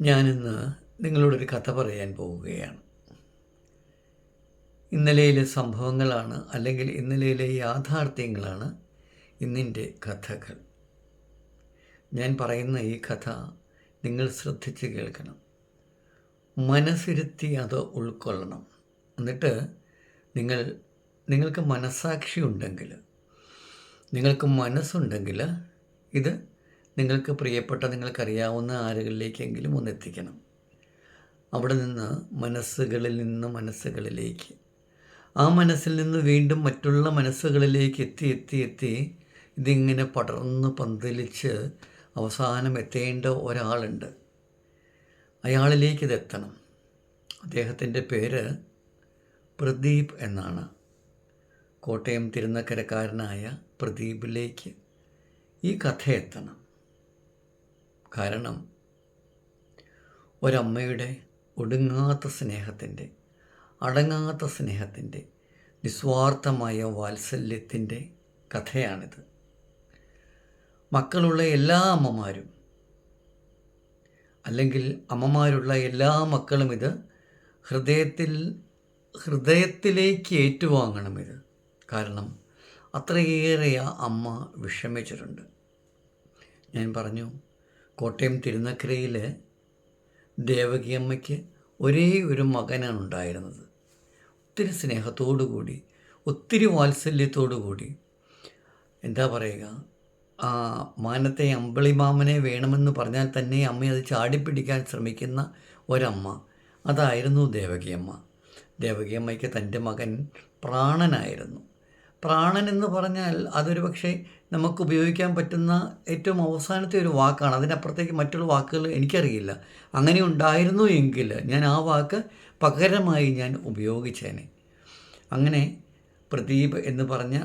ഞാനിന്ന് നിങ്ങളോടൊരു കഥ പറയാൻ പോവുകയാണ്. ഇന്നലെയിലെ സംഭവങ്ങളാണ് അല്ലെങ്കിൽ ഇന്നലെയിലെ യാഥാർത്ഥ്യങ്ങളാണ് ഇന്നിന്റെ കഥകൾ. ഞാൻ പറയുന്ന ഈ കഥ നിങ്ങൾ ശ്രദ്ധിച്ച് കേൾക്കണം. മനസ്സിരുത്തി അത് ഉൾക്കൊള്ളണം. എന്നിട്ട് നിങ്ങൾ നിങ്ങൾക്ക് മനസ്സാക്ഷി ഉണ്ടെങ്കിൽ നിങ്ങൾക്ക് മനസ്സുണ്ടെങ്കിൽ ഇത് നിങ്ങൾക്ക് പ്രിയപ്പെട്ട നിങ്ങൾക്കറിയാവുന്ന ആരുകളിലേക്കെങ്കിലും ഒന്ന് എത്തിക്കണം അവിടെ നിന്ന് മനസ്സുകളിൽ നിന്ന് മനസ്സുകളിലേക്ക്. ആ മനസ്സിൽ നിന്ന് വീണ്ടും മറ്റുള്ള മനസ്സുകളിലേക്ക് എത്തി എത്തി എത്തി ഇതിങ്ങനെ പടർന്ന് പന്തലിച്ച് അവസാനം എത്തേണ്ട ഒരാളുണ്ട്. അയാളിലേക്ക് ഇതെത്തണം. അദ്ദേഹത്തിന്റെ പേര് പ്രദീപ് എന്നാണ്. കോട്ടയം തിരുനക്കരക്കാരനായ പ്രദീപിലേക്ക് ഈ കഥ എത്തണം കാരണം ഒരമ്മയുടെ ഒടുങ്ങാത്ത സ്നേഹത്തിന്റെ അടങ്ങാത്ത സ്നേഹത്തിന്റെ നിസ്വാർത്ഥമായ വാത്സല്യത്തിന്റെ കഥയാണിത്. മക്കളുള്ള എല്ലാ അമ്മമാരും അല്ലെങ്കിൽ അമ്മമാരുള്ള എല്ലാ മക്കളും ഇത് ഹൃദയത്തിൽ ഹൃദയത്തിലേക്ക് ഏറ്റുവാങ്ങണം ഇത്. കാരണം അത്രയേറെ ആ അമ്മ വിഷമിച്ചിട്ടുണ്ട്. ഞാൻ പറഞ്ഞു കോട്ടയം തിരുനക്കരയിൽ ദേവകിയമ്മയ്ക്ക് ഒരേ ഒരു മകനാണ് ഉണ്ടായിരുന്നത്. ഒത്തിരി സ്നേഹത്തോടു കൂടി ഒത്തിരി വാത്സല്യത്തോടു കൂടി എന്താ പറയുക? ആ മാനത്തെ അമ്പിളിമാമനെ വേണമെന്ന് പറഞ്ഞാൽ തന്നെ അമ്മ അത് ചാടിപ്പിടിക്കാൻ ശ്രമിക്കുന്ന ഒരമ്മ. അതായിരുന്നു ദേവകിയമ്മ. ദേവകിയമ്മയ്ക്ക് തന്റെ മകൻ പ്രാണനായിരുന്നു. പ്രാണൻ എന്ന് പറഞ്ഞാൽ അതൊരു പക്ഷേ നമുക്ക് ഉപയോഗിക്കാൻ പറ്റുന്ന ഏറ്റവും അവസാനത്തെ ഒരു വാക്കാണ്. അതിനപ്പുറത്തേക്ക് മറ്റുള്ള വാക്കുകൾ എനിക്കറിയില്ല. അങ്ങനെ ഉണ്ടായിരുന്നു എങ്കിൽ ഞാൻ ആ വാക്ക് പകരമായി ഞാൻ ഉപയോഗിച്ചേനെ. അങ്ങനെ പ്രദീപ് എന്ന് പറഞ്ഞ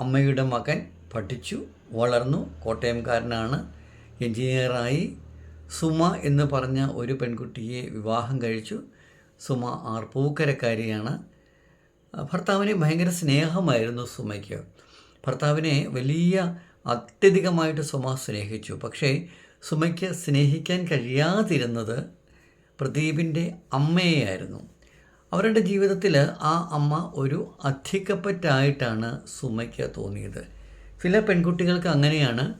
അമ്മയുടെ മകൻ പഠിച്ചു വളർന്നു. കോട്ടയംകാരനാണ്. എൻജിനീയറായി സുമ എന്ന് പറഞ്ഞ ഒരു പെൺകുട്ടിയെ വിവാഹം കഴിച്ചു. സുമ ആർ പൂക്കരക്കാരിയാണ്. ഭർത്താവിനെ ഭയങ്കര സ്നേഹമായിരുന്നു സുമയ്ക്ക്. ഭർത്താവിനെ വലിയ അത്യധികമായിട്ട് സുമ സ്നേഹിച്ചു. പക്ഷേ സുമയ്ക്ക് സ്നേഹിക്കാൻ കഴിയാതിരുന്നത് പ്രദീപിന്റെ അമ്മയെയായിരുന്നു. അവരുടെ ജീവിതത്തിൽ ആ അമ്മ ഒരു അധികപ്പറ്റായിട്ടാണ് സുമയ്ക്ക് തോന്നിയത്. ചില പെൺകുട്ടികൾക്ക് അങ്ങനെയാണ്.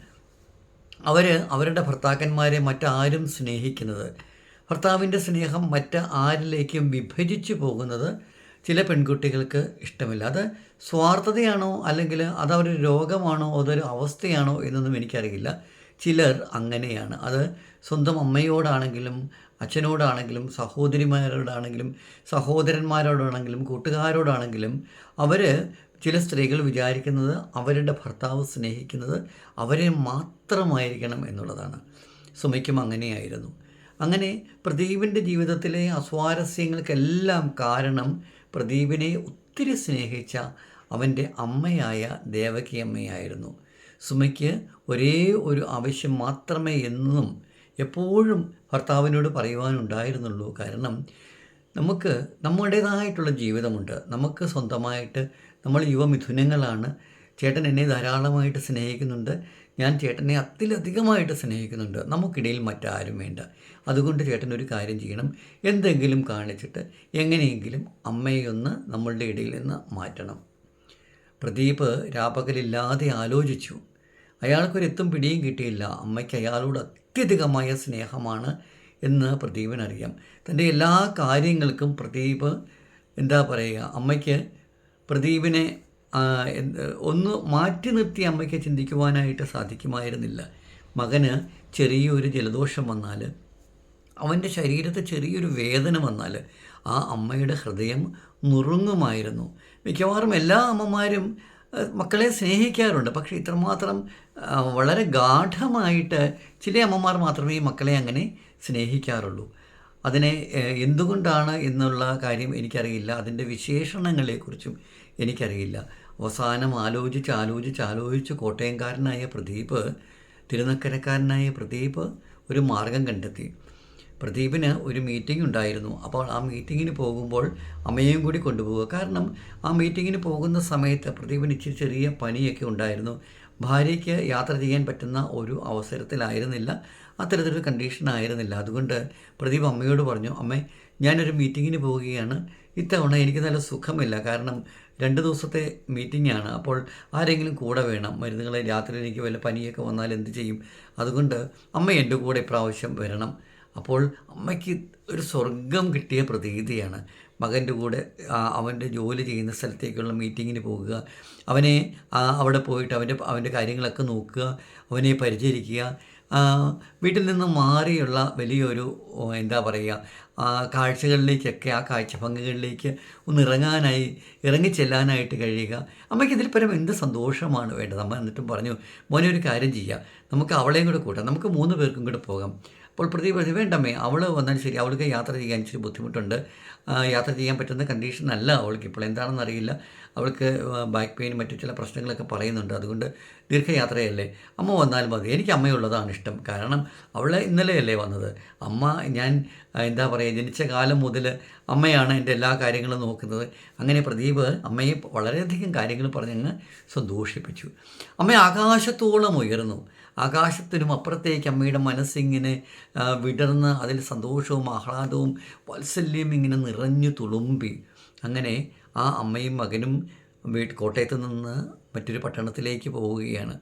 അവർ അവരുടെ ഭർത്താക്കന്മാരെ മറ്റാരും സ്നേഹിക്കുന്നത്. ഭർത്താവിന്റെ സ്നേഹം മറ്റ് ആരിലേക്കും വിഭജിച്ചു പോകുന്നത് ചില പെൺകുട്ടികൾക്ക് ഇഷ്ടമില്ല. അത് സ്വാർത്ഥതയാണോ അല്ലെങ്കിൽ അതവരൊരു രോഗമാണോ അതൊരു അവസ്ഥയാണോ എന്നൊന്നും എനിക്കറിയില്ല. ചിലർ അങ്ങനെയാണ്. അത് സ്വന്തം അമ്മയോടാണെങ്കിലും അച്ഛനോടാണെങ്കിലും സഹോദരിമാരോടാണെങ്കിലും സഹോദരന്മാരോടാണെങ്കിലും കൂട്ടുകാരോടാണെങ്കിലും അവർ ചില സ്ത്രീകൾ വിചാരിക്കുന്നത് അവരുടെ ഭർത്താവ് സ്നേഹിക്കുന്നത് അവരെ മാത്രമായിരിക്കണം എന്നുള്ളതാണ്. സുമയ്ക്കും അങ്ങനെയായിരുന്നു. അങ്ങനെ പ്രദീപിന്റെ ജീവിതത്തിലെ അസ്വാരസ്യങ്ങൾക്കെല്ലാം കാരണം പ്രദീപിനെ ഒത്തിരി സ്നേഹിച്ച അവന്റെ അമ്മയായ ദേവകിയമ്മയായിരുന്നു സുമയ്ക്ക് ഒരേ ഒരു ആവശ്യം മാത്രമേ എന്നും എപ്പോഴും ഭർത്താവിനോട് പറയുവാനുണ്ടായിരുന്നുള്ളൂ. കാരണം നമുക്ക് നമ്മുടേതായിട്ടുള്ള ജീവിതമുണ്ട്. നമുക്ക് സ്വന്തമായിട്ട് നമ്മൾ യുവമിഥുനങ്ങളാണ്. ചേട്ടൻ എന്നെ ധാരാളമായിട്ട് സ്നേഹിക്കുന്നുണ്ട്. ഞാൻ ചേട്ടനെ അത്തിലധികമായിട്ട് സ്നേഹിക്കുന്നുണ്ട്. നമുക്കിടയിൽ മറ്റാരും വേണ്ട. അതുകൊണ്ട് ചേട്ടൻ ഒരു കാര്യം ചെയ്യണം. എന്തെങ്കിലും കാണിച്ചിട്ട് എങ്ങനെയെങ്കിലും അമ്മയൊന്ന് നമ്മളുടെ ഇടയിൽ നിന്ന് മാറ്റണം. പ്രദീപ് രാപകലില്ലാതെ ആലോചിച്ചു. അയാൾക്കൊരെത്തും പിടിയും കിട്ടിയില്ല. അമ്മയ്ക്ക് അയാളോട് അത്യധികമായ സ്നേഹമാണ് എന്ന് പ്രദീപിനറിയാം. തന്റെ എല്ലാ കാര്യങ്ങൾക്കും പ്രദീപ് എന്താ പറയുക? അമ്മയ്ക്ക് പ്രദീപിനെ ഒന്ന് മാറ്റി നിർത്തി അമ്മയ്ക്ക് ചിന്തിക്കുവാനായിട്ട് സാധിക്കുമായിരുന്നില്ല. മകന് ചെറിയൊരു ജലദോഷം വന്നാൽ അവന്റെ ശരീരത്തെ ചെറിയൊരു വേദന വന്നാൽ ആ അമ്മയുടെ ഹൃദയം നുറുങ്ങുമായിരുന്നു. മിക്കവാറും എല്ലാ അമ്മമാരും മക്കളെ സ്നേഹിക്കാറുണ്ട്. പക്ഷേ ഇത്രമാത്രം വളരെ ഗാഠമായിട്ട് ചില അമ്മമാർ മാത്രമേ മക്കളെ അങ്ങനെ സ്നേഹിക്കാറുള്ളൂ. അതിനെ എന്തുകൊണ്ടാണ് എന്നുള്ള കാര്യം എനിക്കറിയില്ല. അതിന്റെ വിശേഷണങ്ങളെക്കുറിച്ചും എനിക്കറിയില്ല. അവസാനം ആലോചിച്ച് ആലോചിച്ച് ആലോചിച്ച് കോട്ടയംകാരനായ പ്രദീപ് തിരുനക്കരക്കാരനായ പ്രദീപ് ഒരു മാർഗം കണ്ടെത്തി. പ്രദീപിന് ഒരു മീറ്റിംഗ് ഉണ്ടായിരുന്നു. അപ്പോൾ ആ മീറ്റിങ്ങിന് പോകുമ്പോൾ അമ്മയെയും കൂടി കൊണ്ടുപോവുക. കാരണം ആ മീറ്റിങ്ങിന് പോകുന്ന സമയത്ത് പ്രദീപിന് ഇച്ചിരി ചെറിയ പനിയൊക്കെ ഉണ്ടായിരുന്നു. ഭാര്യയ്ക്ക് യാത്ര ചെയ്യാൻ പറ്റുന്ന ഒരു അവസരത്തിലായിരുന്നില്ല. അത്തരത്തിലൊരു കണ്ടീഷൻ ആയിരുന്നില്ല. അതുകൊണ്ട് പ്രദീപ് അമ്മയോട് പറഞ്ഞു അമ്മേ ഞാനൊരു മീറ്റിങ്ങിന് പോവുകയാണ്. ഇത്തവണ എനിക്ക് നല്ല സുഖമില്ല. കാരണം രണ്ട് ദിവസത്തെ മീറ്റിംഗ് ആണ്. അപ്പോൾ ആരെങ്കിലും കൂടെ വേണം. മരുന്നുകൾ രാത്രി എനിക്ക് വല്ല പനിയൊക്കെ വന്നാൽ എന്ത് ചെയ്യും? അതുകൊണ്ട് അമ്മ എന്റെ കൂടെ ഇപ്രാവശ്യം വരണം. അപ്പോൾ അമ്മയ്ക്ക് ഒരു സ്വർഗം കിട്ടിയ പ്രതീതിയാണ്. മകന്റെ കൂടെ അവന്റെ ജോലി ചെയ്യുന്ന സ്ഥലത്തേക്കുള്ള മീറ്റിങ്ങിന് പോകുക. അവനെ അവിടെ പോയിട്ട് അവന്റെ അവന്റെ കാര്യങ്ങളൊക്കെ നോക്കുക. അവനെ പരിചരിക്കുക. വീട്ടിൽ നിന്ന് മാറിയുള്ള വലിയൊരു എന്താ പറയുക ആ കാഴ്ചകളിലേക്കൊക്കെ ആ കാഴ്ച ഭംഗികളിലേക്ക് ഒന്ന് ഇറങ്ങാനായി ഇറങ്ങിച്ചെല്ലാനായിട്ട് കഴിയുക. അമ്മയ്ക്ക് ഇതിൽ പരം എന്ത് സന്തോഷമാണ് വേണ്ടത്? അമ്മ എന്നിട്ടും പറഞ്ഞു മോനെ ഒരു കാര്യം ചെയ്യുക നമുക്ക് അവളെയും കൂടെ കൂട്ടാം. നമുക്ക് മൂന്ന് പേർക്കും കൂടെ പോകാം. അപ്പോൾ പ്രതി പ്രതി വേണ്ടമ്മേ അവൾ വന്നാൽ ശരി. അവൾക്ക് യാത്ര ചെയ്യാൻ ഇച്ചിരി ബുദ്ധിമുട്ടുണ്ട്. യാത്ര ചെയ്യാൻ പറ്റുന്ന കണ്ടീഷൻ അല്ല അവൾക്ക് ഇപ്പോൾ. എന്താണെന്ന് അറിയില്ല. അവൾക്ക് ബാക്ക് പെയിൻ മറ്റു ചില പ്രശ്നങ്ങളൊക്കെ പറയുന്നുണ്ട്. അതുകൊണ്ട് ദീർഘയാത്രയല്ലേ? അമ്മ വന്നാൽ മതി. എനിക്ക് അമ്മയുള്ളതാണ് ഇഷ്ടം. കാരണം അവൾ ഇന്നലെയല്ലേ വന്നത്. അമ്മ ഞാൻ എന്താ പറയുക ജനിച്ച കാലം മുതൽ അമ്മയാണ് എന്റെ എല്ലാ കാര്യങ്ങളും നോക്കുന്നത്. അങ്ങനെ പ്രദീപ് അമ്മയെ വളരെയധികം കാര്യങ്ങൾ പറഞ്ഞങ്ങ് സന്തോഷിപ്പിച്ചു. അമ്മ ആകാശത്തോളം ഉയർന്നു. ആകാശത്തിനും അപ്പുറത്തേക്ക് അമ്മയുടെ മനസ്സിങ്ങനെ വിടർന്ന് അതിൽ സന്തോഷവും ആഹ്ലാദവും വാത്സല്യം ഇങ്ങനെ നിറഞ്ഞു തുളുമ്പി. അങ്ങനെ ആ അമ്മയും മകനും വീട്ട് കോട്ടയത്ത് നിന്ന് മറ്റൊരു പട്ടണത്തിലേക്ക് പോവുകയാണ്.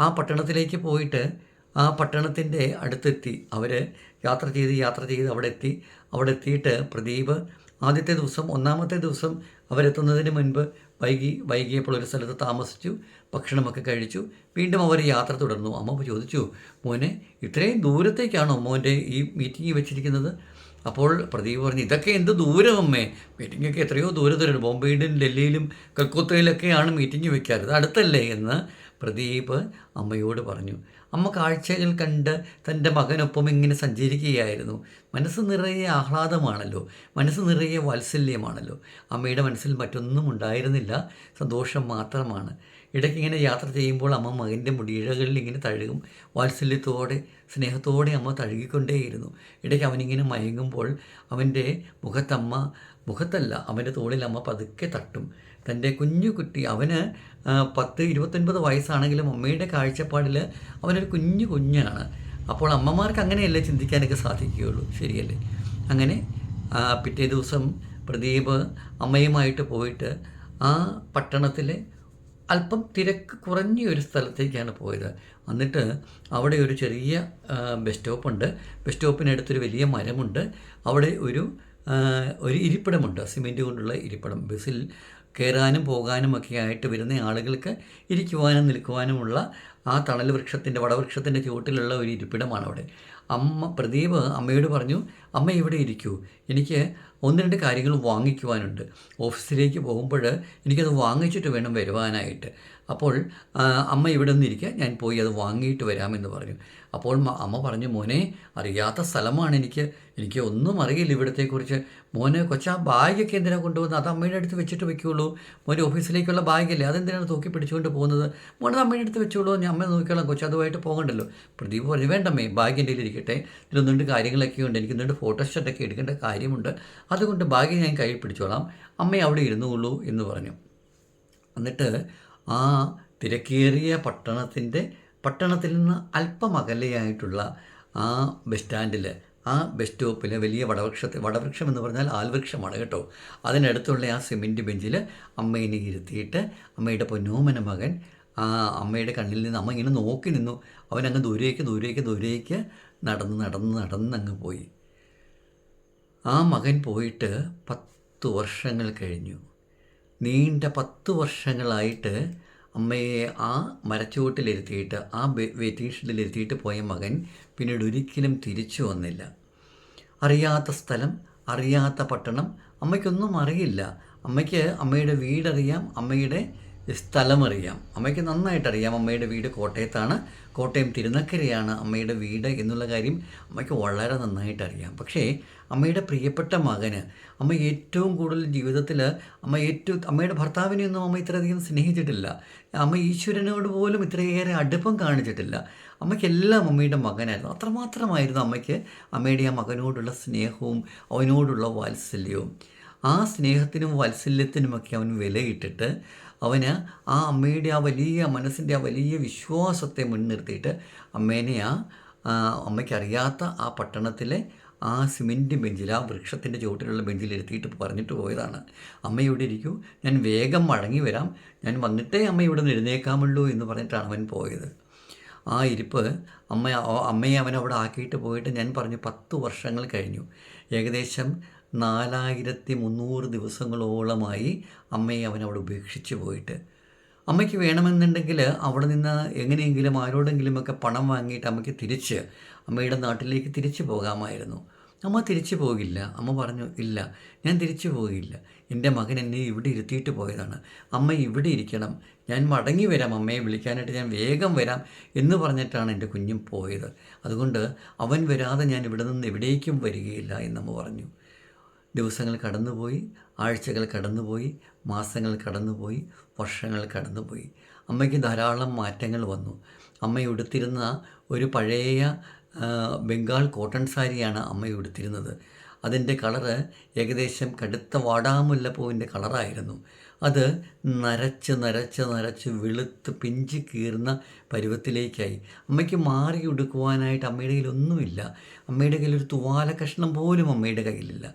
ആ പട്ടണത്തിലേക്ക് പോയിട്ട് ആ പട്ടണത്തിന്റെ അടുത്തെത്തി. അവർ യാത്ര ചെയ്ത് യാത്ര ചെയ്ത് അവിടെ എത്തി അവിടെ എത്തിയിട്ട് പ്രദീപ് ആദ്യത്തെ ദിവസം ഒന്നാമത്തെ ദിവസം അവരെത്തുന്നതിന് മുൻപ് വൈകി വൈകിയപ്പോൾ ഒരു സ്ഥലത്ത് താമസിച്ചു ഭക്ഷണമൊക്കെ കഴിച്ചു. വീണ്ടും അവർ യാത്ര തുടർന്നു. അമ്മ ചോദിച്ചു മോനെ ഇത്രയും ദൂരത്തേക്കാണോ മോന്റെ ഈ മീറ്റിംഗ് വെച്ചിരിക്കുന്നത്? അപ്പോൾ പ്രദീപ് പറഞ്ഞു ഇതൊക്കെ എന്ത് ദൂരം അമ്മേ? മീറ്റിങ്ങൊക്കെ എത്രയോ ദൂരത്തിലുണ്ട്. ബോംബെയിലും ഡൽഹിയിലും കൽക്കത്തയിലൊക്കെയാണ് മീറ്റിംഗ് വെക്കാറ്. ഇത് അടുത്തല്ലേ? എന്ന് പ്രദീപ് അമ്മയോട് പറഞ്ഞു അമ്മ കാഴ്ചകൾ കണ്ട് തന്റെ മകനൊപ്പം ഇങ്ങനെ സഞ്ചരിക്കുകയായിരുന്നു. മനസ്സ് നിറയെ ആഹ്ലാദമാണല്ലോ. മനസ്സ് നിറയെ വാത്സല്യമാണല്ലോ. അമ്മയുടെ മനസ്സിൽ മറ്റൊന്നും ഉണ്ടായിരുന്നില്ല. സന്തോഷം മാത്രമാണ്. ഇടയ്ക്ക് ഇങ്ങനെ യാത്ര ചെയ്യുമ്പോൾ അമ്മ മകന്റെ മുടിയിഴകളിൽ ഇങ്ങനെ തഴുകും. വാത്സല്യത്തോടെ സ്നേഹത്തോടെ അമ്മ തഴുകിക്കൊണ്ടേയിരുന്നു. ഇടയ്ക്ക് അവനിങ്ങനെ മയങ്ങുമ്പോൾ അവന്റെ മുഖത്തമ്മ മുഖത്തല്ല അവന്റെ തോളിൽ അമ്മ പതുക്കെ തട്ടും. തന്റെ കുഞ്ഞു കുട്ടി അവന് പത്ത് ഇരുപത്തൊൻപത് വയസ്സാണെങ്കിലും അമ്മയുടെ കാഴ്ചപ്പാടിൽ അവനൊരു കുഞ്ഞു കുഞ്ഞാണ്. അപ്പോൾ അമ്മമാർക്ക് അങ്ങനെയല്ലേ ചിന്തിക്കാനൊക്കെ സാധിക്കുകയുള്ളൂ. ശരിയല്ലേ? അങ്ങനെ പിറ്റേ ദിവസം പ്രദീപ് അമ്മയുമായിട്ട് പോയിട്ട് ആ പട്ടണത്തിലെ അല്പം തിരക്ക് കുറഞ്ഞ ഒരു സ്ഥലത്തേക്കാണ് പോയത്. എന്നിട്ട് അവിടെ ഒരു ചെറിയ ബസ് സ്റ്റോപ്പുണ്ട്. ബസ് സ്റ്റോപ്പിനടുത്തൊരു വലിയ മരമുണ്ട്. അവിടെ ഒരു ഒരു ഇരിപ്പിടമുണ്ട്. സിമെന്റ് കൊണ്ടുള്ള ഇരിപ്പിടം. ബസ്സിൽ കയറാനും പോകാനും ഒക്കെ ആയിട്ട് വരുന്ന ആളുകൾക്ക് ഇരിക്കുവാനും നിൽക്കുവാനുമുള്ള ആ തണൽ വൃക്ഷത്തിന്റെ വടവൃക്ഷത്തിന്റെ ചുവട്ടിലുള്ള ഒരു ഇരിപ്പിടമാണ് അവിടെ. അമ്മ പ്രദീപ് അമ്മയോട് പറഞ്ഞു അമ്മ ഇവിടെ ഇരിക്കൂ. എനിക്ക് ഒന്ന് രണ്ട് കാര്യങ്ങൾ വാങ്ങിക്കുവാനുണ്ട്. ഓഫീസിലേക്ക് പോകുമ്പോൾ എനിക്കത് വാങ്ങിച്ചിട്ട് വേണം വരുവാനായിട്ട്. അപ്പോൾ അമ്മ ഇവിടെ നിന്നിരിക്കുക. ഞാൻ പോയി അത് വാങ്ങിയിട്ട് വരാമെന്ന് പറഞ്ഞു. അപ്പോൾ അമ്മ പറഞ്ഞു മോനെ അറിയാത്ത സ്ഥലമാണ് എനിക്ക്. എനിക്ക് ഒന്നും അറിയില്ല ഇവിടത്തെക്കുറിച്ച്. മോനെ കൊച്ചാ ബാഗൊക്കെ എന്തിനാണ് കൊണ്ടുപോകുന്നത്? അത് അമ്മയുടെ അടുത്ത് വെച്ചിട്ട് വെക്കുകയുള്ളൂ മോന്റെ ഓഫീസിലേക്കുള്ള ബാഗല്ലേ? അതെന്തിനാണ് തൂക്കി പിടിച്ചുകൊണ്ട് പോകുന്നത്? മോനത് അമ്മയുടെ അടുത്ത് വെച്ചോളൂ. ഞാൻ അമ്മ നോക്കിക്കോളാം. കൊച്ചു അതുമായിട്ട് പോകണ്ടല്ലോ. പ്രദീപ് പറഞ്ഞു വേണ്ടമ്മേ ബാഗിന്റെ ഇരിക്കട്ടെ. ഇതിലൊന്നുണ്ട് കാര്യങ്ങളൊക്കെ ഉണ്ട്. എനിക്ക് ഇന്നുണ്ട് ഫോട്ടോഷോട്ടൊക്കെ എടുക്കേണ്ട കാര്യമുണ്ട്. അതുകൊണ്ട് ബാഗ് ഞാൻ കയ്യിൽ പിടിച്ചോളാം. അമ്മ അവിടെ ഇരുന്നുള്ളൂ എന്ന് പറഞ്ഞു. എന്നിട്ട് ആ തിരക്കേറിയ പട്ടണത്തിന്റെ പട്ടണത്തിൽ നിന്ന് അല്പം അകലെയായിട്ടുള്ള ആ ബസ് സ്റ്റാൻഡിൽ ആ ബസ് സ്റ്റോപ്പിലെ വലിയ വടവൃക്ഷത്തെ വടവൃക്ഷം എന്ന് പറഞ്ഞാൽ ആൽവൃക്ഷമാണ് കേട്ടോ. അതിനടുത്തുള്ള ആ സിമെന്റ് ബെഞ്ചിൽ അമ്മേനെ ഇരുത്തിയിട്ട് അമ്മയുടെ പൊന്നോമന മകൻ ആ അമ്മയുടെ കണ്ണിൽ നിന്ന് അമ്മ ഇങ്ങനെ നോക്കി നിന്നു. അവനങ്ങ് ദൂരേക്ക് ദൂരേക്ക് ദൂരേക്ക് നടന്ന് നടന്ന് നടന്ന് അങ്ങ് പോയി. ആ മകൻ പോയിട്ട് പത്ത് വർഷങ്ങൾ കഴിഞ്ഞു. നീണ്ട പത്ത് വർഷങ്ങളായിട്ട് അമ്മയെ ആ മരച്ചുവട്ടിലിരുത്തിയിട്ട് ആ വെറ്റീഷനിലിരുത്തിയിട്ട് പോയ മകൻ പിന്നീട് ഒരിക്കലും തിരിച്ചു വന്നില്ല. അറിയാത്ത സ്ഥലം അറിയാത്ത പട്ടണം അമ്മയ്ക്കൊന്നും അറിയില്ല. അമ്മയ്ക്ക് അമ്മയുടെ വീടറിയാം അമ്മയുടെ സ്ഥലമറിയാം. അമ്മയ്ക്ക് നന്നായിട്ടറിയാം അമ്മയുടെ വീട് കോട്ടയത്താണ്. കോട്ടയം തിരുനക്കരയാണ് അമ്മയുടെ വീട് എന്നുള്ള കാര്യം അമ്മയ്ക്ക് വളരെ നന്നായിട്ട് അറിയാം പക്ഷേ അമ്മയുടെ പ്രിയപ്പെട്ട മകന് അമ്മ ഏറ്റവും കൂടുതൽ ജീവിതത്തിൽ അമ്മ ഏറ്റവും അമ്മയുടെ ഭർത്താവിനെയൊന്നും അമ്മ ഇത്രയധികം സ്നേഹിച്ചിട്ടില്ല. അമ്മ ഈശ്വരനോട് പോലും ഇത്രയേറെ അടുപ്പം കാണിച്ചിട്ടില്ല. അമ്മയ്ക്കെല്ലാം അമ്മയുടെ മകനായിരുന്നു. അത്രമാത്രമായിരുന്നു അമ്മയ്ക്ക് അമ്മയുടെ ആ മകനോടുള്ള സ്നേഹവും അവനോടുള്ള വാത്സല്യവും. ആ സ്നേഹത്തിനും വാത്സല്യത്തിനുമൊക്കെ അവൻ വിലയിട്ടിട്ട് അവന് ആ അമ്മയുടെ ആ വലിയ മനസ്സിന്റെ ആ വലിയ വിശ്വാസത്തെ മുൻനിർത്തിയിട്ട് അമ്മേനെ ആ അമ്മയ്ക്കറിയാത്ത ആ പട്ടണത്തിലെ ആ സിമെന്റ് ബെഞ്ചിൽ ആ വൃക്ഷത്തിന്റെ ചുവട്ടിലുള്ള ബെഞ്ചിൽ ഇരുത്തിയിട്ട് പറഞ്ഞിട്ട് പോയതാണ്. അമ്മ ഇവിടെ ഇരിക്കൂ ഞാൻ വേഗം മടങ്ങി വരാം ഞാൻ വന്നിട്ടേ അമ്മ ഇവിടെ നിന്ന് എഴുന്നേക്കാമുള്ളൂ എന്ന് പറഞ്ഞിട്ടാണ് അവൻ പോയത്. ആ ഇരിപ്പ് അമ്മ അമ്മയെ അവൻ അവിടെ ആക്കിയിട്ട് പോയിട്ട് ഞാൻ പറഞ്ഞു പത്ത് വർഷങ്ങൾ കഴിഞ്ഞു. ഏകദേശം നാലായിരത്തി മുന്നൂറ് ദിവസങ്ങളോളമായി അമ്മയെ അവൻ അവിടെ ഉപേക്ഷിച്ച് പോയിട്ട്. അമ്മയ്ക്ക് വേണമെന്നുണ്ടെങ്കിൽ അവിടെ നിന്ന് എങ്ങനെയെങ്കിലും ആരോടെങ്കിലുമൊക്കെ പണം വാങ്ങിയിട്ട് അമ്മയ്ക്ക് തിരിച്ച് അമ്മയുടെ നാട്ടിലേക്ക് തിരിച്ചു പോകാമായിരുന്നു. അമ്മ തിരിച്ചു പോകില്ല. അമ്മ പറഞ്ഞു ഇല്ല ഞാൻ തിരിച്ചു പോകില്ല. എന്റെ മകൻ എന്നെ ഇവിടെ ഇരുത്തിയിട്ട് പോയതാണ്. അമ്മ ഇവിടെ ഇരിക്കണം. ഞാൻ മടങ്ങി വരാം. അമ്മയെ വിളിക്കാനായിട്ട് ഞാൻ വേഗം വരാം എന്ന് പറഞ്ഞിട്ടാണ് എന്റെ കുഞ്ഞും പോയത്. അതുകൊണ്ട് അവൻ വരാതെ ഞാൻ ഇവിടെ നിന്ന് എവിടേക്കും വരികയില്ല എന്നമ്മ പറഞ്ഞു. ദിവസങ്ങൾ കടന്നുപോയി ആഴ്ചകൾ കടന്നുപോയി മാസങ്ങൾ കടന്നുപോയി വർഷങ്ങൾ കടന്നുപോയി. അമ്മയ്ക്ക് ധാരാളം മാറ്റങ്ങൾ വന്നു. അമ്മ ഉടുത്തിരുന്ന ഒരു പഴയ ബംഗാൾ കോട്ടൺ സാരിയാണ് അമ്മ ഉടുത്തിരുന്നത്. അതിന്റെ കളറ് ഏകദേശം കടുത്ത വാടാമുല്ലപ്പൂവിന്റെ കളറായിരുന്നു. അത് നരച്ച് നരച്ച് നരച്ച് വെളുത്ത് പിഞ്ചി കീറുന്ന പരുവത്തിലേക്കായി. അമ്മയ്ക്ക് മാറി ഉടുക്കുവാനായിട്ട് അമ്മയുടെ കയ്യിലൊന്നുമില്ല. അമ്മയുടെ കയ്യിൽ ഒരു തുവാല കഷ്ണം പോലും അമ്മയുടെ കയ്യിലില്ല.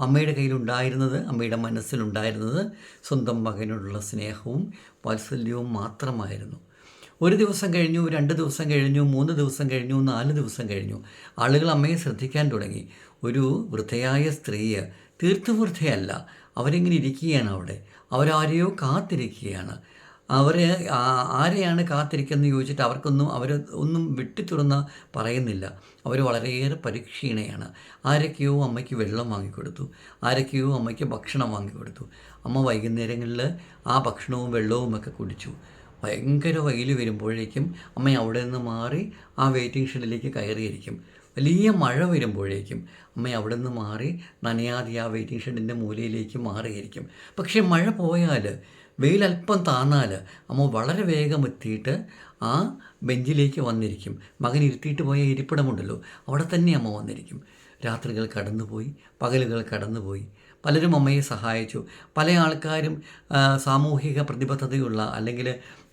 അമ്മയുടെ കയ്യിലുണ്ടായിരുന്നത് അമ്മയുടെ മനസ്സിലുണ്ടായിരുന്നത് സ്വന്തം മകനോടുള്ള സ്നേഹവും വാത്സല്യവും മാത്രമായിരുന്നു. ഒരു ദിവസം കഴിഞ്ഞു രണ്ട് ദിവസം കഴിഞ്ഞു മൂന്ന് ദിവസം കഴിഞ്ഞു നാല് ദിവസം കഴിഞ്ഞു. ആളുകൾ അമ്മയെ ശ്രദ്ധിക്കാൻ തുടങ്ങി. ഒരു വൃദ്ധയായ സ്ത്രീയെ തീർത്തും വൃദ്ധയല്ല അവരിങ്ങനെ ഇരിക്കുകയാണ് അവിടെ. അവരാരെയോ കാത്തിരിക്കുകയാണ്. അവരെ ആരെയാണ് കാത്തിരിക്കുന്നത് ചോദിച്ചിട്ട് അവർക്കൊന്നും അവർ ഒന്നും വെട്ടിത്തുറന്ന് പറയുന്നില്ല. അവർ വളരെയേറെ പരിക്ഷീണയാണ്. ആരൊക്കെയോ അമ്മയ്ക്ക് വെള്ളം വാങ്ങിക്കൊടുത്തു. ആരൊക്കെയോ അമ്മയ്ക്ക് ഭക്ഷണം വാങ്ങിക്കൊടുത്തു. അമ്മ വൈകുന്നേരങ്ങളിൽ ആ ഭക്ഷണവും വെള്ളവും ഒക്കെ കുടിച്ചു. ഭയങ്കര വെയിൽ വരുമ്പോഴേക്കും അമ്മ അവിടെ നിന്ന് മാറി ആ വെയിറ്റിംഗ് ഷെഡിലേക്ക് കയറിയിരിക്കും. വലിയ മഴ വരുമ്പോഴേക്കും അമ്മ അവിടെ നിന്ന് മാറി നനയാതെ ആ വെയിറ്റിംഗ് ഷെഡിന്റെ മൂലയിലേക്ക് മാറിയിരിക്കും. പക്ഷേ മഴ പോയാൽ വെയിൽ അല്പം താന്നാൽ അമ്മ വളരെ വേഗം എത്തിയിട്ട് ആ ബെഞ്ചിലേക്ക് വന്നിരിക്കും. മകൻ ഇരുത്തിയിട്ട് പോയ ഇരിപ്പിടമുണ്ടല്ലോ അവിടെ തന്നെ അമ്മ വന്നിരിക്കും. രാത്രികൾ കടന്നുപോയി പകലുകൾ കടന്നുപോയി. പലരും അമ്മയെ സഹായിച്ചു. പല ആൾക്കാരും സാമൂഹിക പ്രതിബദ്ധതയുള്ള അല്ലെങ്കിൽ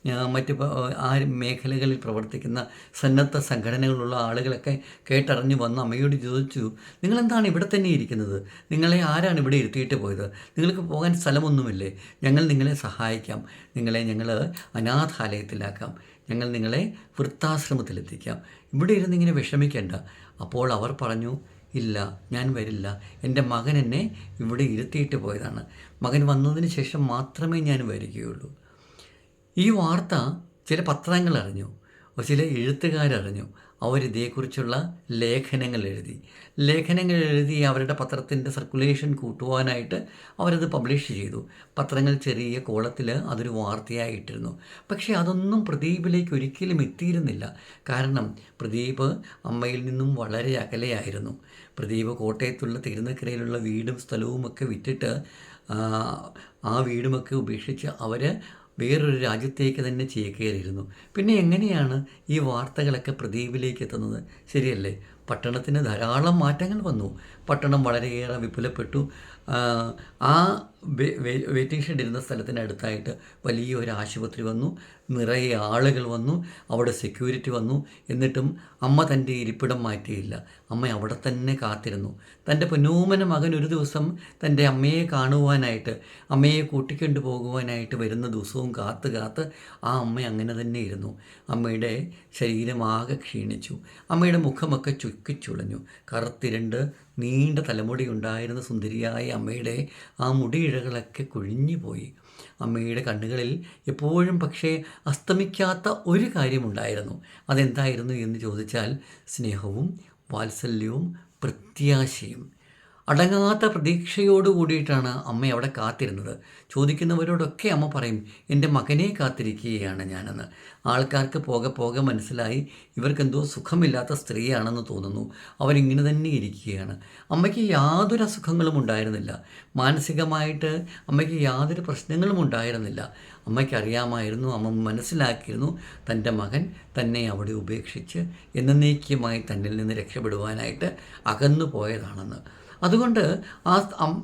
മറ്റ് ആ മേഖലകളിൽ പ്രവർത്തിക്കുന്ന സന്നദ്ധ സംഘടനകളുള്ള ആളുകളൊക്കെ കേട്ടറിഞ്ഞു വന്ന് അമ്മയോട് ചോദിച്ചു നിങ്ങളെന്താണ് ഇവിടെ തന്നെ ഇരിക്കുന്നത്? നിങ്ങളെ ആരാണ് ഇവിടെ ഇരുത്തിയിട്ട് പോയത്? നിങ്ങൾക്ക് പോകാൻ സ്ഥലമൊന്നുമില്ലേ? ഞങ്ങൾ നിങ്ങളെ സഹായിക്കാം. നിങ്ങളെ ഞങ്ങൾ അനാഥാലയത്തിലാക്കാം. ഞങ്ങൾ നിങ്ങളെ വൃത്താശ്രമത്തിലെത്തിക്കാം ഇവിടെ ഇരുന്ന് ഇങ്ങനെ വിഷമിക്കേണ്ട. അപ്പോൾ അവർ പറഞ്ഞു ഇല്ല ഞാൻ വരില്ല. എന്റെ മകൻ എന്നെ ഇവിടെ ഇരുത്തിയിട്ട് പോയതാണ്. മകൻ വന്നതിന് ശേഷം മാത്രമേ ഞാൻ വരികയുള്ളൂ. ഈ വാർത്ത ചില പത്രങ്ങൾ അറിഞ്ഞു ചില എഴുത്തുകാരറിഞ്ഞു. അവരിതേക്കുറിച്ചുള്ള ലേഖനങ്ങൾ എഴുതി. ലേഖനങ്ങൾ എഴുതി അവരുടെ പത്രത്തിന്റെ സർക്കുലേഷൻ കൂട്ടുവാനായിട്ട് അവരത് പബ്ലിഷ് ചെയ്തു. പത്രങ്ങൾ ചെറിയ കോളത്തിൽ അതൊരു വാർത്തയായിട്ടിരുന്നു. പക്ഷേ അതൊന്നും പ്രദീപിലേക്ക് ഒരിക്കലും എത്തിയിരുന്നില്ല. കാരണം പ്രദീപ് അമ്മയിൽ നിന്നും വളരെ അകലെയായിരുന്നു. പ്രദീപ് കോട്ടയത്തുള്ള തിരുനക്കരയിലുള്ള വീടും സ്ഥലവുമൊക്കെ വിറ്റിട്ട് ആ, വീടുമൊക്കെ ഉപേക്ഷിച്ച് അവർ വേറൊരു രാജ്യത്തേക്ക് തന്നെ ചേക്കേറിയിരുന്നു. പിന്നെ എങ്ങനെയാണ് ഈ വാർത്തകളൊക്കെ പ്രദീപിലേക്ക് എത്തുന്നത്? ശരിയല്ലേ? പട്ടണത്തിന് ധാരാളം മാറ്റങ്ങൾ വന്നു. പട്ടണം വളരെയേറെ വിപുലപ്പെട്ടു. ആ, വെയിറ്റിംഗ് ഷെഡ് ഇരുന്ന സ്ഥലത്തിനടുത്തായിട്ട് വലിയൊരു ആശുപത്രി വന്നു. നിറയെ ആളുകൾ വന്നു. അവിടെ സെക്യൂരിറ്റി വന്നു. എന്നിട്ടും അമ്മ തന്റെ ഇരിപ്പിടം മാറ്റിയില്ല. അമ്മ അവിടെ തന്നെ കാത്തിരുന്നു. തന്റെ പൊന്നൂമന മകൻ ഒരു ദിവസം തന്റെ അമ്മയെ കാണുവാനായിട്ട് അമ്മയെ കൂട്ടിക്കൊണ്ടു പോകുവാനായിട്ട് വരുന്ന ദിവസവും കാത്ത് കാത്ത് ആ അമ്മ അങ്ങനെ തന്നെ ഇരുന്നു. അമ്മയുടെ ശരീരം ആകെ ക്ഷീണിച്ചു. അമ്മയുടെ മുഖമൊക്കെ ചുക്കിച്ചുളഞ്ഞു കറുത്തിരണ്ട് നീണ്ട തലമുടി ഉണ്ടായിരുന്ന സുന്ദരിയായ അമ്മയുടെ ആ മുടിയിഴകളൊക്കെ കൊഴിഞ്ഞു പോയി. അമ്മയുടെ കണ്ണുകളിൽ എപ്പോഴും പക്ഷേ അസ്തമിക്കാത്ത ഒരു കാര്യമുണ്ടായിരുന്നു. അതെന്തായിരുന്നു എന്ന് ചോദിച്ചാൽ സ്നേഹവും വാത്സല്യവും പ്രത്യാശയും. അടങ്ങാത്ത പ്രതീക്ഷയോട് കൂടിയിട്ടാണ് അമ്മ അവിടെ കാത്തിരുന്നത്. ചോദിക്കുന്നവരോടൊക്കെ അമ്മ പറയും എന്റെ മകനെ കാത്തിരിക്കുകയാണ് ഞാനെന്ന്. ആൾക്കാർക്ക് പോകെ പോകെ മനസ്സിലായി ഇവർക്കെന്തോ സുഖമില്ലാത്ത സ്ത്രീയാണെന്ന് തോന്നുന്നു. അവരിങ്ങനെ തന്നെ ഇരിക്കുകയാണ്. അമ്മയ്ക്ക് യാതൊരു അസുഖങ്ങളും ഉണ്ടായിരുന്നില്ല. മാനസികമായിട്ട് അമ്മയ്ക്ക് യാതൊരു പ്രശ്നങ്ങളും ഉണ്ടായിരുന്നില്ല. അമ്മയ്ക്കറിയാമായിരുന്നു അമ്മ മനസ്സിലാക്കിയിരുന്നു തന്റെ മകൻ തന്നെ അവിടെ ഉപേക്ഷിച്ച് എന്നേക്കുമായി തന്നിൽ നിന്ന് രക്ഷപ്പെടുവാനായിട്ട് അകന്നു പോയതാണെന്ന് അതുകൊണ്ട് ആ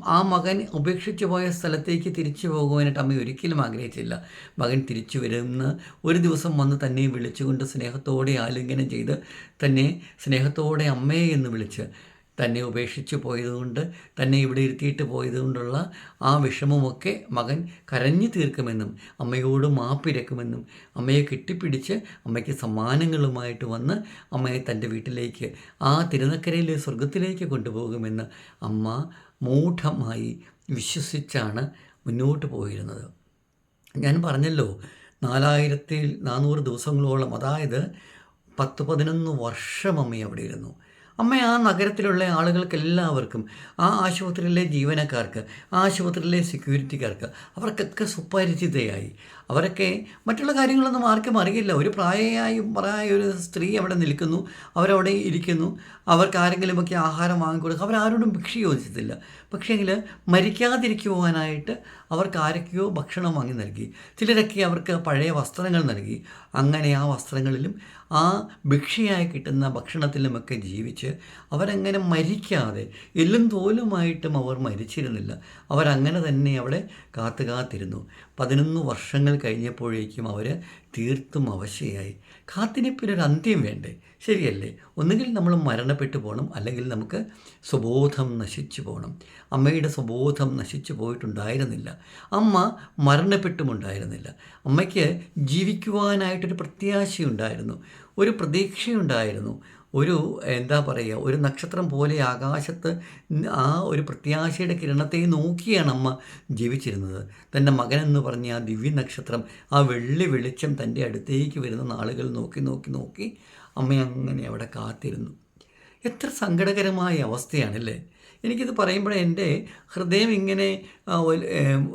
ആ മകൻ ഉപേക്ഷിച്ചു പോയ സ്ഥലത്തേക്ക് തിരിച്ചു പോകുവാനായിട്ട് അമ്മ ഒരിക്കലും ആഗ്രഹിച്ചില്ല. മകൻ തിരിച്ചു വരുന്ന ഒരു ദിവസം വന്ന് തന്നെ വിളിച്ചുകൊണ്ട് സ്നേഹത്തോടെ ആലിംഗനം ചെയ്ത് തന്നെ സ്നേഹത്തോടെ അമ്മയെ എന്ന് വിളിച്ച് തന്നെ ഉപേക്ഷിച്ച് പോയതുകൊണ്ട് തന്നെ ഇവിടെ ഇരുത്തിയിട്ട് പോയതുകൊണ്ടുള്ള ആ വിഷമമൊക്കെ മകൻ കരഞ്ഞു തീർക്കുമെന്നും അമ്മയോട് മാപ്പിരക്കുമെന്നും അമ്മയെ കെട്ടിപ്പിടിച്ച് അമ്മയ്ക്ക് സമ്മാനങ്ങളുമായിട്ട് വന്ന് അമ്മയെ തന്റെ വീട്ടിലേക്ക് ആ തിരുനക്കരയിലെ സ്വർഗത്തിലേക്ക് കൊണ്ടുപോകുമെന്ന് അമ്മ മൂഢമായി വിശ്വസിച്ചാണ് മുന്നോട്ട് പോയിരുന്നത്. ഞാൻ പറഞ്ഞല്ലോ നാലായിരത്തി നാനൂറ് ദിവസങ്ങളോളം അതായത് പത്ത് പതിനൊന്ന് വർഷം അമ്മ അവിടെ ഇരുന്നു. അമ്മ ആ നഗരത്തിലുള്ള ആളുകൾക്ക് എല്ലാവർക്കും ആ ആശുപത്രിയിലെ ജീവനക്കാർക്ക് ആശുപത്രിയിലെ സെക്യൂരിറ്റിക്കാർക്ക് അവർക്കൊക്കെ സുപരിചിതയായി അവരൊക്കെ മറ്റുള്ള കാര്യങ്ങളൊന്നും ആർക്കും അറിയില്ല. ഒരു പ്രായയായി പ്രായ ഒരു സ്ത്രീ അവിടെ നിൽക്കുന്നു. അവരവിടെ ഇരിക്കുന്നു. അവർക്ക് ആരെങ്കിലുമൊക്കെ ആഹാരം വാങ്ങിക്കൊടുക്കുക. അവരാരോടും ഭിക്ഷ ചോദിച്ചിട്ടില്ല പക്ഷേങ്കിൽ മരിക്കാതിരിക്കുവാനായിട്ട് അവർക്ക് ആരൊക്കെയോ ഭക്ഷണം വാങ്ങി നൽകി. ചിലരൊക്കെ അവർക്ക് പഴയ വസ്ത്രങ്ങൾ നൽകി. അങ്ങനെ ആ വസ്ത്രങ്ങളിലും ആ ഭിക്ഷയായി കിട്ടുന്ന ഭക്ഷണത്തിലുമൊക്കെ ജീവിച്ച് അവരങ്ങനെ മരിക്കാതെ എല്ലും തോലുമായിട്ടും അവർ മരിച്ചിരുന്നില്ല. അവരങ്ങനെ തന്നെ അവിടെ കാത്തു കാത്തിരുന്നു പതിനൊന്ന് വർഷങ്ങൾ കഴിഞ്ഞപ്പോഴേക്കും അവർ തീർത്തും അവശയായി. കാത്തിരിപ്പിനൊരു അന്ത്യം വേണ്ടേ? ശരിയല്ലേ? ഒന്നുകിൽ നമ്മൾ മരണപ്പെട്ടു പോകണം അല്ലെങ്കിൽ നമുക്ക് സ്വബോധം നശിച്ചു പോകണം അമ്മയുടെ സ്വബോധം നശിച്ചു പോയിട്ടുണ്ടായിരുന്നില്ല. അമ്മ മരണപ്പെട്ടുമുണ്ടായിരുന്നില്ല. അമ്മയ്ക്ക് ജീവിക്കുവാനായിട്ടൊരു പ്രത്യാശയുണ്ടായിരുന്നു. ഒരു പ്രതീക്ഷയുണ്ടായിരുന്നു. ഒരു എന്താ പറയുക ഒരു നക്ഷത്രം പോലെ ആകാശത്ത് ആ ഒരു പ്രത്യാശയുടെ കിരണത്തെ നോക്കിയാണ് അമ്മ ജീവിച്ചിരുന്നത്. തന്റെ മകനെന്ന് പറഞ്ഞ ആ ദിവ്യ നക്ഷത്രം ആ വെള്ളി വെളിച്ചം തന്റെ അടുത്തേക്ക് വരുന്ന നാളുകൾ നോക്കി നോക്കി നോക്കി അമ്മ അങ്ങനെ അവിടെ കാത്തിരുന്നു. എത്ര സങ്കടകരമായ അവസ്ഥയാണല്ലേ? എനിക്കിത് പറയുമ്പോൾ എന്റെ ഹൃദയം ഇങ്ങനെ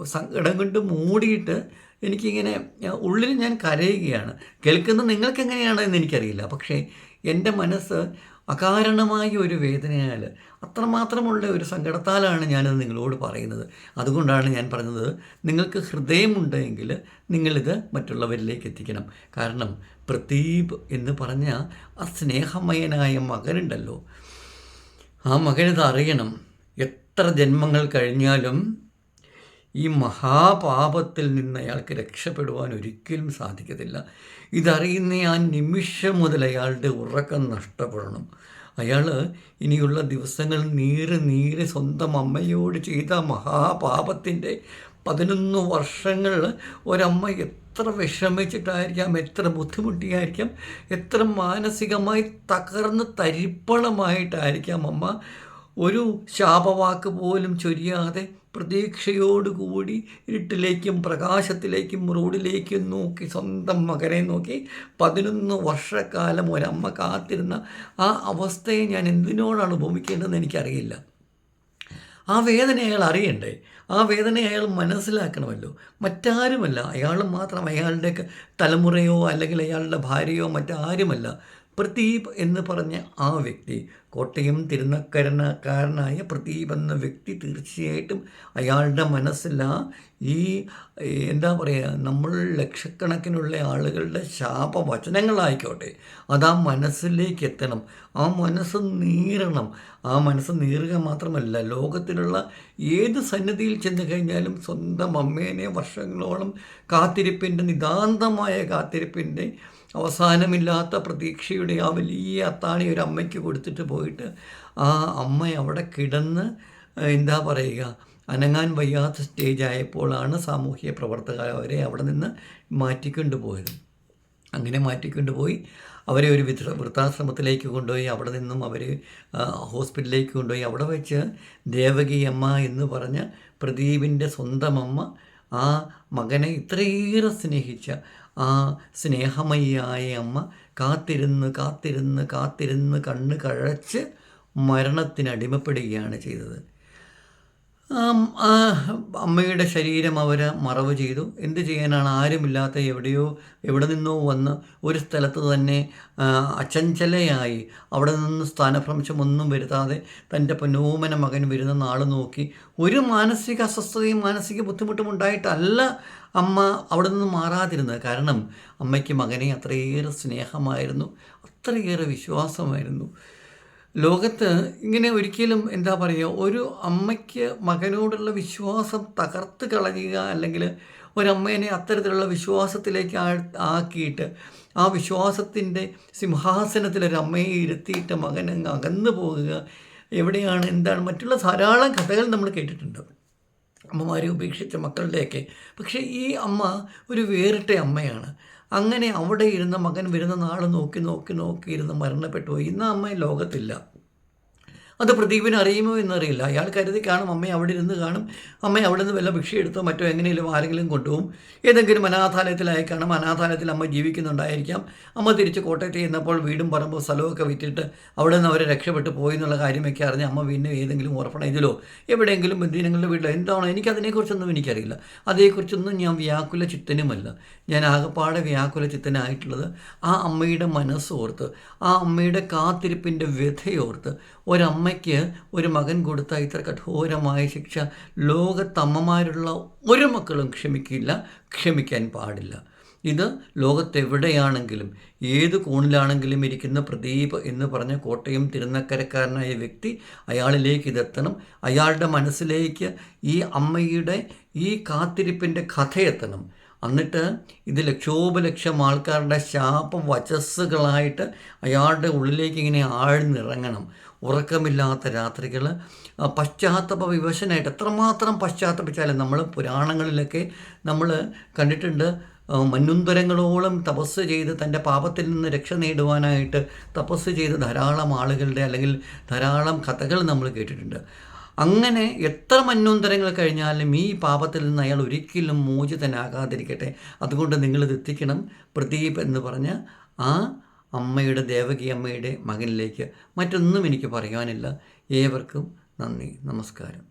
സങ്കടം കൊണ്ട് മൂടിയിട്ട് എനിക്കിങ്ങനെ ഉള്ളിൽ ഞാൻ കരയുകയാണ്. കേൾക്കുന്ന നിങ്ങൾക്ക് എങ്ങനെയാണെന്ന് എനിക്കറിയില്ല. പക്ഷേ എന്റെ മനസ്സ് അകാരണമായ ഒരു വേദനയാൽ അത്രമാത്രമുള്ള ഒരു സങ്കടത്താലാണ് ഞാനത് നിങ്ങളോട് പറയുന്നത്. അതുകൊണ്ടാണ് ഞാൻ പറഞ്ഞത് നിങ്ങൾക്ക് ഹൃദയമുണ്ടെങ്കിൽ നിങ്ങളിത് മറ്റുള്ളവരിലേക്ക് എത്തിക്കണം. കാരണം പ്രദീപ് എന്ന് പറഞ്ഞ ആ സ്നേഹമയനായ മകനുണ്ടല്ലോ. ആ മകനിത് അറിയണം. എത്ര ജന്മങ്ങൾ കഴിഞ്ഞാലും ഈ മഹാപാപത്തിൽ നിന്ന് അയാൾക്ക് രക്ഷപ്പെടുവാൻ ഒരിക്കലും സാധിക്കത്തില്ല. ഇതറിയുന്ന ആ നിമിഷം മുതൽ അയാളുടെ ഉറക്കം നഷ്ടപ്പെടണം. അയാൾ ഇനിയുള്ള ദിവസങ്ങൾ നീര് നീര് സ്വന്തം അമ്മയോട് ചെയ്ത മഹാപാപത്തിന്റെ പതിനൊന്ന് വർഷങ്ങൾ ഒരമ്മ എത്ര വിഷമിച്ചിട്ടായിരിക്കാം എത്ര ബുദ്ധിമുട്ടിയായിരിക്കാം എത്ര മാനസികമായി തകർന്ന് തരിപ്പണമായിട്ടായിരിക്കാം അമ്മ ഒരു ശാപവാക്ക് പോലും ചൊരിയാതെ പ്രതീക്ഷയോടുകൂടി ഇരുട്ടിലേക്കും പ്രകാശത്തിലേക്കും റോഡിലേക്കും നോക്കി സ്വന്തം മകനെ നോക്കി പതിനൊന്ന് വർഷക്കാലം ഒരമ്മ കാത്തിരുന്ന ആ അവസ്ഥയെ ഞാൻ എന്തിനോടാണ് ഉപമിക്കേണ്ടതെന്ന് എനിക്കറിയില്ല. ആ വേദന അയാൾ അറിയണ്ടേ? ആ വേദന അയാൾ മനസ്സിലാക്കണമല്ലോ. മറ്റാരുമല്ല. അയാൾ മാത്രം അയാളുടെ തലമുറയോ അല്ലെങ്കിൽ അയാളുടെ ഭാര്യയോ മറ്റാരുമല്ല. പ്രദീപ് എന്ന് പറഞ്ഞ ആ വ്യക്തി കോട്ടയം തിരുനക്കരനക്കാരനായ പ്രദീപ് എന്ന വ്യക്തി തീർച്ചയായിട്ടും അയാളുടെ മനസ്സിലാ ഈ എന്താ പറയുക നമ്മൾ ലക്ഷക്കണക്കിനുള്ള ആളുകളുടെ ശാപവചനങ്ങളായിക്കോട്ടെ. അത് ആ മനസ്സിലേക്ക് എത്തണം. ആ മനസ്സ് നീറണം. ആ മനസ്സ് നീറുക മാത്രമല്ല ലോകത്തിലുള്ള ഏത് സന്നിധിയിൽ ചെന്ന് കഴിഞ്ഞാലും സ്വന്തം അമ്മേനെ വർഷങ്ങളോളം കാത്തിരിപ്പിന്റെ നിതാന്തമായ കാത്തിരിപ്പിന്റെ അവസാനമില്ലാത്ത പ്രതീക്ഷയുടെ ആ വലിയ അത്താണി ഒരു അമ്മയ്ക്ക് കൊടുത്തിട്ട് പോയിട്ട് ആ അമ്മ അവിടെ കിടന്ന് എന്താ പറയുക അനങ്ങാൻ വയ്യാത്ത സ്റ്റേജ് ആയപ്പോഴാണ് സാമൂഹ്യ പ്രവർത്തകർ അവരെ അവിടെ നിന്ന് മാറ്റിക്കൊണ്ടുപോയത് അങ്ങനെ മാറ്റിക്കൊണ്ടുപോയി അവരെ ഒരു വിധ വൃത്താശ്രമത്തിലേക്ക് കൊണ്ടുപോയി. അവിടെ നിന്നും അവർ ഹോസ്പിറ്റലിലേക്ക് കൊണ്ടുപോയി. അവിടെ വെച്ച് ദേവകി അമ്മ എന്ന് പറഞ്ഞ പ്രദീപിന്റെ സ്വന്തം അമ്മ ആ മകനെ ഇത്രയേറെ സ്നേഹിച്ച ആ സ്നേഹമയ്യായ അമ്മ കാത്തിരുന്ന് കാത്തിരുന്ന് കാത്തിരുന്ന് കണ്ണ് കഴച്ച് മരണത്തിന് അടിമപ്പെടുകയാണ് ചെയ്തത്. ആം, അമ്മയുടെ ശരീരം അവർ മറവ് ചെയ്തു. എന്ത് ചെയ്യാനാണ്? ആരുമില്ലാത്ത എവിടെയോ എവിടെ നിന്നോ വന്ന് ഒരു സ്ഥലത്ത് തന്നെ അച്ചഞ്ചലയായി അവിടെ നിന്ന് സ്ഥാനഭ്രംശം ഒന്നും വരുത്താതെ തന്റെ പൊന്നോമന മകൻ വരുന്ന നാൾ നോക്കി ഒരു മാനസിക അസ്വസ്ഥതയും മാനസിക ബുദ്ധിമുട്ടും ഉണ്ടായിട്ടല്ല അമ്മ അവിടെ നിന്ന് മാറാതിരുന്നത്. കാരണം അമ്മയ്ക്ക് മകനെ അത്രയേറെ സ്നേഹമായിരുന്നു അത്രയേറെ വിശ്വാസമായിരുന്നു. ലോകത്ത് ഇങ്ങനെ ഒരിക്കലും എന്താ പറയുക ഒരു അമ്മയ്ക്ക് മകനോടുള്ള വിശ്വാസം തകർത്ത് കളയുക അല്ലെങ്കിൽ ഒരമ്മേനെ അത്തരത്തിലുള്ള വിശ്വാസത്തിലേക്ക് ആക്കിയിട്ട് ആ വിശ്വാസത്തിന്റെ സിംഹാസനത്തിൽ അമ്മയെ ഇരുത്തിയിട്ട് മകൻ അങ്ങ് അകന്നു പോകുക എവിടെയാണ് എന്താണ് മറ്റുള്ള ധാരാളം കഥകൾ നമ്മൾ കേട്ടിട്ടുണ്ട്. അമ്മമാരെ ഉപേക്ഷിച്ച മക്കളുടെയൊക്കെ. പക്ഷേ ഈ അമ്മ ഒരു വേറിട്ട അമ്മയാണ്. അങ്ങനെ അവിടെ ഇരുന്ന മകൻ വരുന്ന നാൾ നോക്കി നോക്കി നോക്കി ഇരുന്ന് മരണപ്പെട്ടു പോയി. ഇന്ന് അമ്മ ലോകത്തില്ല. അത് പ്രദീപിന് അറിയുമോ എന്നറിയില്ല. അയാൾ കരുതി കാണും അമ്മയെ അവിടെ ഇരുന്ന് കാണും. അമ്മയെ അവിടെ നിന്ന് വല്ല ഭിക്ഷ എടുത്തോ മറ്റോ എങ്ങനെയെങ്കിലും ആരെങ്കിലും കൊണ്ടുപോകും. ഏതെങ്കിലും അനാഥാലയത്തിലായി കാണും. അനാഥാലയത്തിൽ അമ്മ ജീവിക്കുന്നുണ്ടായിരിക്കാം. അമ്മ തിരിച്ച് കോട്ടയത്ത് ചെന്നപ്പോൾ വീടും പറമ്പും സ്ഥലമൊക്കെ വിറ്റിട്ട് അവിടെ നിന്ന് അവരെ രക്ഷപ്പെട്ട് പോയി എന്നുള്ള കാര്യമൊക്കെ അറിഞ്ഞ് അമ്മ വീണ്ടും ഏതെങ്കിലും ഓർഫണേജിലോ എവിടെയെങ്കിലും ബന്ധീനങ്ങളുടെ വീട്ടിലോ എന്താണോ എനിക്കതിനെക്കുറിച്ചൊന്നും എനിക്കറിയില്ല. അതേക്കുറിച്ചൊന്നും ഞാൻ വ്യാകുല ചിത്തനുമല്ല. ഞാൻ ആകപ്പാടെ വ്യാകുല ചിത്തനായിട്ടുള്ളത് ആ അമ്മയുടെ മനസ്സോർത്ത് ആ അമ്മയുടെ കാത്തിരിപ്പിന്റെ വ്യഥയോർത്ത് ഒരമ്മയ്ക്ക് ഒരു മകൻ കൊടുത്ത ഇത്ര കഠോരമായ ശിക്ഷ. ലോകത്തമ്മമാരുള്ള ഒരു മക്കളും ക്ഷമിക്കില്ല ക്ഷമിക്കാൻ പാടില്ല. ഇത് ലോകത്തെവിടെയാണെങ്കിലും ഏത് കോണിലാണെങ്കിലും ഇരിക്കുന്ന പ്രദീപ് എന്ന് പറഞ്ഞ കോട്ടയം തിരുനക്കരക്കാരനായ വ്യക്തി അയാളിലേക്ക് ഇതെത്തണം. അയാളുടെ മനസ്സിലേക്ക് ഈ അമ്മയുടെ ഈ കാത്തിരിപ്പിന്റെ കഥയെത്തണം. എന്നിട്ട് ഇത് ലക്ഷോപലക്ഷം ആൾക്കാരുടെ ശാപ വചസ്സുകളായിട്ട് അയാളുടെ ഉള്ളിലേക്ക് ഇങ്ങനെ ആഴ്ന്നിറങ്ങണം. ഉറക്കമില്ലാത്ത രാത്രികൾ പശ്ചാത്തപ വിവശനായിട്ട് എത്രമാത്രം പശ്ചാത്തപിച്ചാലും നമ്മൾ പുരാണങ്ങളിലൊക്കെ നമ്മൾ കണ്ടിട്ടുണ്ട് മന്നുന്തരങ്ങളോളം തപസ് ചെയ്ത് തന്റെ പാപത്തിൽ നിന്ന് രക്ഷ നേടുവാനായിട്ട് തപസ് ചെയ്ത് ധാരാളം ആളുകളുടെ അല്ലെങ്കിൽ ധാരാളം കഥകൾ നമ്മൾ കേട്ടിട്ടുണ്ട്. അങ്ങനെ എത്ര മന്വന്തരങ്ങൾ കഴിഞ്ഞാലും ഈ പാപത്തിൽ നിന്ന് അയാൾ ഒരിക്കലും മോചിതനാകാതിരിക്കട്ടെ. അതുകൊണ്ട് നിങ്ങളിത് എത്തിക്കണം. പ്രദീപ് എന്ന് പറഞ്ഞ ആ അമ്മയുടെ ദേവകി അമ്മയുടെ മകനിലേക്ക് മറ്റൊന്നും എനിക്ക് പറയാനില്ല. ഏവർക്കും നന്ദി. നമസ്കാരം.